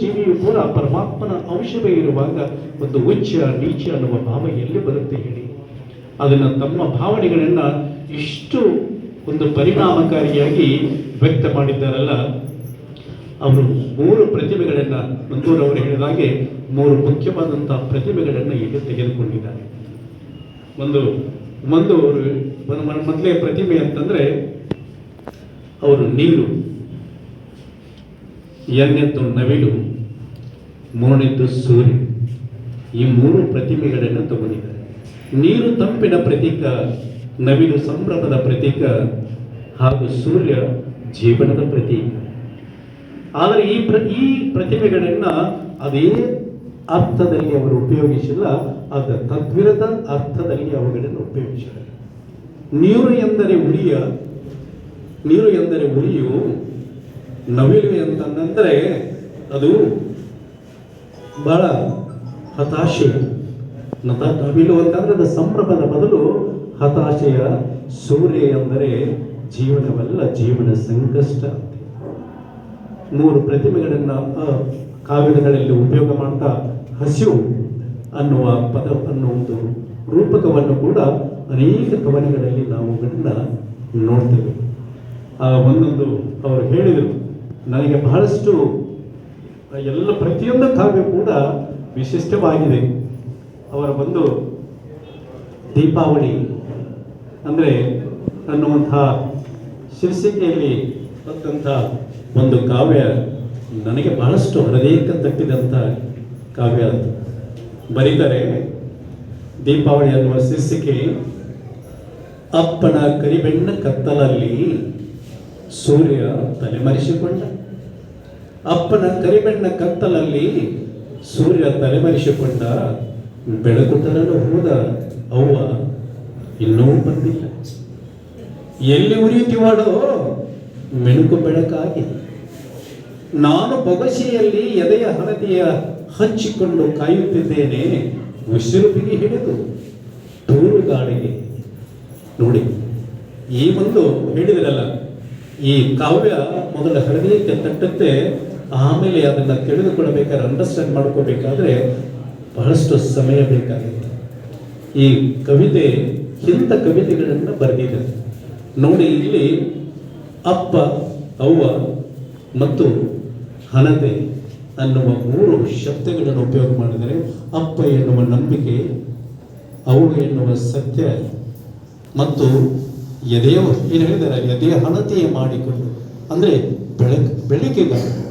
ಜೀವಿಯು ಕೂಡ ಪರಮಾತ್ಮನ ಅಂಶವೇ ಇರುವಾಗ ಒಂದು ಉಚ್ಚ ನೀಚ ಅನ್ನುವ ಭಾವ ಎಲ್ಲಿ ಬರುತ್ತೆ ಹೇಳಿ? ಅದನ್ನು ತಮ್ಮ ಭಾವನೆಗಳನ್ನ ಇಷ್ಟು ಒಂದು ಪರಿಣಾಮಕಾರಿಯಾಗಿ ವ್ಯಕ್ತ ಮಾಡಿದ್ದಾರಲ್ಲ, ಅವರು ಮೂರು ಪ್ರತಿಭೆಗಳನ್ನು ಮಂದೂರವರು ಹೇಳಿದ ಹಾಗೆ ಮೂರು ಮುಖ್ಯವಾದಂತಹ ಪ್ರತಿಮೆಗಳನ್ನ ಇಲ್ಲಿ ತೆಗೆದುಕೊಂಡಿದ್ದಾರೆ. ಒಂದು ಒಂದು ಅವರು ಮೊದಲೇ ಪ್ರತಿಮೆ ಅಂತಂದ್ರೆ ಅವರು ನೀರು. ಎರಡನೇದ್ದು ನವಿಲು ಮೂರನೇದ್ದು ಸೂರ್ಯ, ಈ ಮೂರು ಪ್ರತಿಮೆಗಳನ್ನು ತಗೊಂಡಿದ್ದಾರೆ. ನೀರು ತಂಪಿನ ಪ್ರತೀಕ, ನವಿಲು ಸಂಭ್ರಮದ ಪ್ರತೀಕ, ಹಾಗೂ ಸೂರ್ಯ ಜೀವನದ ಪ್ರತೀಕ. ಆದರೆ ಈ ಪ್ರ, ಈ ಪ್ರತಿಮೆಗಳನ್ನು ಅದೇ ಅರ್ಥದಲ್ಲಿ ಅವರು ಉಪಯೋಗಿಸಿಲ್ಲ ಅದು ತದ್ವಿರದ ಅರ್ಥದಲ್ಲಿ ಅವುಗಳನ್ನು ಉಪಯೋಗಿಸಿದ್ದಾರೆ. ನೀರು ಎಂದರೆ ಉಳಿಯ ನೀರು ಎಂದರೆ ಉರಿಯು ನವಿಲು ಅಂತಂದ್ರೆ ಅದು ಬಹಳ ಹತಾಶೆ. ನವಿಲು ಅಂತಂದ್ರೆ ಅದು ಸಂಭ್ರಮದ ಬದಲು ಹತಾಶೆಯ ಸೂರ್ಯ ಎಂದರೆ ಜೀವನವಲ್ಲ, ಜೀವನ ಸಂಕಷ್ಟ ಮೂರು ಪ್ರತಿಮೆಗಳನ್ನ ಕಾವ್ಯಗಳಲ್ಲಿ ಉಪಯೋಗ ಮಾಡ್ತಾ ಹಸಿವು ಅನ್ನುವ ಪದ ಅನ್ನೋ ಒಂದು ರೂಪಕವನ್ನು ಕೂಡ ಅನೇಕ ಕವನಗಳಲ್ಲಿ ನಾವು ಗಂಡ ನೋಡ್ತೇವೆ. ಆ, ಒಂದೊಂದು ಅವರು ಹೇಳಿದರು. ನನಗೆ ಬಹಳಷ್ಟು ಎಲ್ಲ ಪ್ರತಿಯೊಂದು ಕಾವ್ಯ ಕೂಡ ವಿಶಿಷ್ಟವಾಗಿದೆ. ಅವರ ಒಂದು ದೀಪಾವಳಿ ಅಂದರೆ ಅನ್ನುವಂತಹ ಶೀರ್ಷಿಕೆಯಲ್ಲಿ ಬಂದಂಥ ಒಂದು ಕಾವ್ಯ ನನಗೆ ಬಹಳಷ್ಟು ಹೃದಯಕ್ಕೆ ತಟ್ಟಿದಂಥ ಕಾವ್ಯ ಅದು. ಬರೀತಾರೆ, ದೀಪಾವಳಿ ಅನ್ನುವ ಶೀರ್ಷಿಕೆ, ಅಪ್ಪನ ಕರಿಬೆಣ್ಣ ಕತ್ತಲಲ್ಲಿ ಸೂರ್ಯ ತಲೆಮರೆಸಿಕೊಂಡ. ಅಪ್ಪನ ಕರಿಬೆಣ್ಣ ಕತ್ತಲಲ್ಲಿ ಸೂರ್ಯ ತಲೆಮರೆಸಿಕೊಂಡ ಬೆಳಕು ತರಲು ಹೋದ ಅವ್ವ ಇನ್ನೂ ಬಂದಿಲ್ಲ. ಎಲ್ಲಿ ಉರಿಯುತ್ತಿವಾಡೋ ಮೆಣಕು ಬೆಳಕಾಗಿ. ನಾನು ಬೊಗಸೆಯಲ್ಲಿ ಎದೆಯ ಹಣತೆಯ ಹಂಚಿಕೊಂಡು ಕಾಯುತ್ತಿದ್ದೇನೆ ಉಸಿರು ಬಿಗಿ ಹಿಡಿದು ತೂರು ಗಾಡಿಗೆ ನೋಡಿ, ಈ ಒಂದು ಹೇಳಿದ್ರಲ್ಲ, ಈ ಕಾವ್ಯ ಮೊದಲ ಹೃದಯಕ್ಕೆ ತಟ್ಟುತ್ತೆ ಆಮೇಲೆ ಅದನ್ನ ತಿಳಿದುಕೊಳ್ಳಬೇಕಾದ್ರೆ ಅಂಡರ್ಸ್ಟ್ಯಾಂಡ್ ಮಾಡ್ಕೋಬೇಕಾದ್ರೆ ಬಹಳಷ್ಟು ಸಮಯ ಬೇಕಾಗುತ್ತೆ. ಈ ಕವಿತೆ, ಇಂಥ ಕವಿತೆಗಳನ್ನು ಬರೆದಿದೆ. ನೋಡಿ, ಇಲ್ಲಿ ಅಪ್ಪ, ಅವ್ವ ಮತ್ತು ಹಣತೆ ಅನ್ನುವ ಮೂರು ಶಬ್ದಗಳನ್ನು ಉಪಯೋಗ ಮಾಡಿದರೆ, ಅಪ್ಪ ಎನ್ನುವ ನಂಬಿಕೆ, ಅವ್ವ ಎನ್ನುವ ಸತ್ಯ ಮತ್ತು ಎದೆಯೋ ಏನು ಹೇಳಿದ್ದಾರೆ ಎದೆಯ ಹಣತೆಯ ಮಾಡಿಕೊಂಡು. ಅಂದರೆ ಬೆಳಕು ಬೆಳಕಿಗಾಗಿ.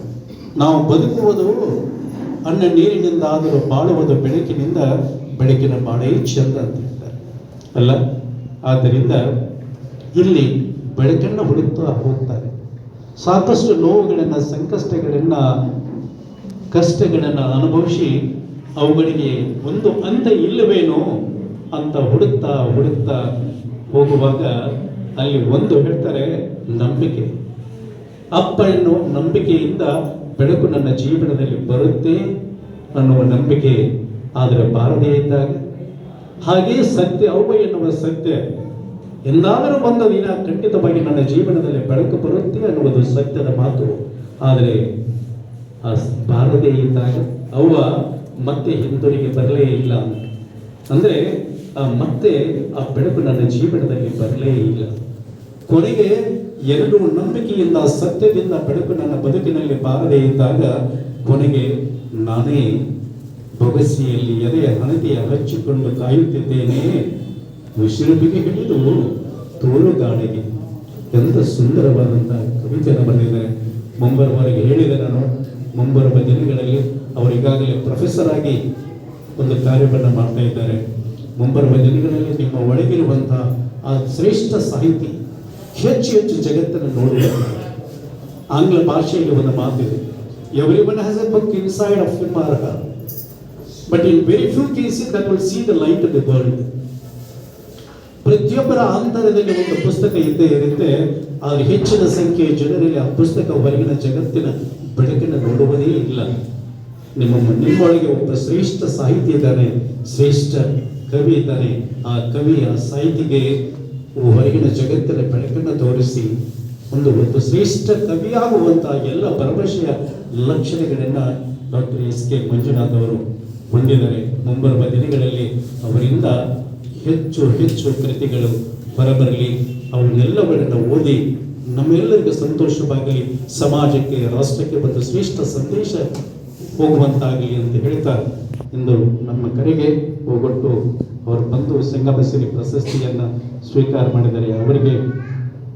ನಾವು ಬದುಕುವುದು ಅನ್ನ ನೀರಿನಿಂದ ಆದರೂ ಬಾಳುವುದು ಬೆಳಕಿನಿಂದ ಬೆಳಕಿನ ಬಾಳೇ ಚಂದ ಅಂತ ಹೇಳ್ತಾರೆ. ಅಲ್ಲ? ಆದ್ದರಿಂದ ಇಲ್ಲಿ ಬೆಳಕನ್ನು ಹುಡುಕ್ತಾ ಹೋಗ್ತಾರೆ. ಸಾಕಷ್ಟು ನೋವುಗಳನ್ನು, ಸಂಕಷ್ಟಗಳನ್ನು, ಕಷ್ಟಗಳನ್ನು ಅನುಭವಿಸಿ ಅವುಗಳಿಗೆ ಒಂದು ಅಂತ ಇಲ್ಲವೇನೋ ಅಂತ ಹುಡುಕ್ತಾ ಹುಡುಕ್ತಾ ಹೋಗುವಾಗ ಅಲ್ಲಿ ಒಂದು ಹೇಳ್ತಾರೆ ನಂಬಿಕೆ. ಅಪ್ಪ ಎನ್ನುವ ನಂಬಿಕೆಯಿಂದ ಬೆಳಕು ನನ್ನ ಜೀವನದಲ್ಲಿ ಬರುತ್ತೆ ಅನ್ನುವ ನಂಬಿಕೆ ಆದರೆ ಬಾರದೇ ಇದ್ದಾಗ. ಹಾಗೇ ಸತ್ಯ, ಅವ್ವ ಎನ್ನುವ ಸತ್ಯ ಎಂದಾದರೂ ಬಂದ ದಿನ ಖಂಡಿತವಾಗಿ ನನ್ನ ಜೀವನದಲ್ಲಿ ಬೆಳಕು ಬರುತ್ತೆ ಅನ್ನುವುದು ಸತ್ಯದ ಮಾತು. ಆದರೆ ಆ ಬಾರದೇ ಇದ್ದಾಗ ಅವ್ವ ಮತ್ತೆ ಹಿಂದಿರುಗಿ ಬರಲೇ ಇಲ್ಲ. ಅಂದರೆ ಆ ಮತ್ತೆ ಆ ಬೆಳಕು ನನ್ನ ಜೀವನದಲ್ಲಿ ಬರಲೇ ಇಲ್ಲ. ಕೊನೆಗೆ ಎರಡು ನಂಬಿಕೆಯಿಂದ ಸತ್ಯದಿಂದ ಬೆಳಕು ನನ್ನ ಬದುಕಿನಲ್ಲಿ ಬಾರದೇ ಇದ್ದಾಗ ಕೊನೆಗೆ ನಾನೇ ಬೊಗಸಿಯಲ್ಲಿ ಎದೆಯ ಹಣತೆಯ ಹಚ್ಚಿಕೊಂಡು ಕಾಯುತ್ತಿದ್ದೇನೆ. ಉಸಿರುಬಿಗೆ ಹಿಡಿದು ತೋಳುಗಾಳಿಗೆ ಎಂತ ಸುಂದರವಾದಂತಹ ಕವಿತೆಯನ್ನು ಬಂದಿದ್ದಾರೆ ಮುಂಬರುವವರೆಗೆ ಹೇಳಿದೆ ನಾನು. ಮುಂಬರುವ ದಿನಗಳಲ್ಲಿ ಅವರಿಗಾಗಲೇ ಪ್ರೊಫೆಸರ್ ಆಗಿ ಒಂದು ಕಾರ್ಯವನ್ನು ಮಾಡ್ತಾ ಇದ್ದಾರೆ. ಮುಂಬರುವ ದಿನಗಳಲ್ಲಿ ನಿಮ್ಮ ಒಳಗಿರುವಂತಹ ಆ ಶ್ರೇಷ್ಠ ಸಾಹಿತಿ ಹೆಚ್ಚು ಹೆಚ್ಚು ಜಗತ್ತನ್ನು ನೋಡುವ ಆಂಗ್ಲ ಭಾಷೆಯಲ್ಲಿ ಒಂದು ಮಾತಿದೆ every one has a book inside of ಮಾರಕ. But in very few cases that will see the light of the world ಪ್ರತಿಯೊಬ್ಬರ ಅಂತರದಲ್ಲಿ ಒಂದು ಪುಸ್ತಕ ಇದ್ದೇ ಇರುತ್ತೆ. ಆದರೆ ಹೆಚ್ಚಿನ ಸಂಖ್ಯೆಯ ಜನರಲ್ಲಿ ಆ ಪುಸ್ತಕ ಹೊರಗಿನ ಜಗತ್ತಿನ ಬೆಳಕನ್ನು ನೋಡುವುದೇ ಇಲ್ಲ. ನಿಮ್ಮ ನಿಮ್ಮೊಳಗೆ ಒಬ್ಬ ಶ್ರೇಷ್ಠ ಸಾಹಿತ್ಯ ಇದ್ದಾನೆ. ಶ್ರೇಷ್ಠ ಕವಿ ಇದ್ದಾನೆ. ಆ ಕವಿ ಆ ಸಾಹಿತಿಗೆ ಹೊರಗಿನ ಜಗತ್ತಿನ ಬೆಳಕನ್ನು ತೋರಿಸಿ ಒಂದು ಒಂದು ಶ್ರೇಷ್ಠ ಕವಿಯಾಗುವಂತಹ ಎಲ್ಲ ಪರಮಶಯ ಲಕ್ಷಣಗಳನ್ನ ಡಾಕ್ಟರ್ ಎಸ್ ಕೆ ಮಂಜುನಾಥ್ ಅವರು ಹೊಂದಿದ್ದಾರೆ. ಮುಂಬರುವ ದಿನಗಳಲ್ಲಿ ಅವರಿಂದ ಹೆಚ್ಚು ಹೆಚ್ಚು ಕೃತಿಗಳು ಹೊರಬರಲಿ. ಅವನ್ನೆಲ್ಲಗಳನ್ನು ಓದಿ ನಮ್ಮೆಲ್ಲರಿಗೂ ಸಂತೋಷವಾಗಲಿ. ಸಮಾಜಕ್ಕೆ, ರಾಷ್ಟ್ರಕ್ಕೆ ಒಂದು ಶ್ರೇಷ್ಠ ಸಂದೇಶ ಹೋಗುವಂತಾಗಲಿ ಅಂತ ಹೇಳ್ತಾ ಇಂದು ನಮ್ಮ ಕರೆಗೆ ಹೋಗೊಟ್ಟು ಅವರು ಬಂದು ಸಂಗಮಸಿರಿ ಪ್ರಶಸ್ತಿಯನ್ನು ಸ್ವೀಕಾರ ಮಾಡಿದ್ದಾರೆ ಅವರಿಗೆ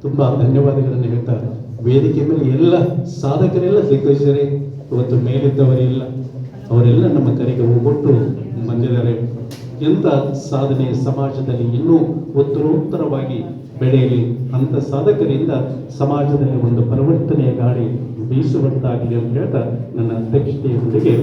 ತುಂಬ ಧನ್ಯವಾದಗಳನ್ನು ಹೇಳ್ತಾ ವೇದಿಕೆ ಮೇಲೆ ಎಲ್ಲ ಸಾಧಕರೆಲ್ಲ ದಿಗ್ಗಜರೇ, ಇವತ್ತು ಮೇಲಿದ್ದವರೆಲ್ಲ ಅವರೆಲ್ಲ ನಮ್ಮ ಕರೆಗೆ ಹೋಗೊಟ್ಟು ಬಂದಿದ್ದಾರೆ. ಎಂಥ ಸಾಧನೆ ಸಮಾಜದಲ್ಲಿ ಇನ್ನೂ ಉತ್ತರೋತ್ತರವಾಗಿ ಬೆಳೆಯಲಿ ಅಂಥ ಸಾಧಕರಿಂದ ಸಮಾಜದಲ್ಲಿ ಒಂದು ಪರಿವರ್ತನೆಯ ಗಾಳಿ ಬೀಸುವಂತಾಗಿದೆ ಅಂತ ಹೇಳ್ತಾ ನನ್ನ ಅಧ್ಯಕ್ಷತೆಯೊಂದಿಗೆ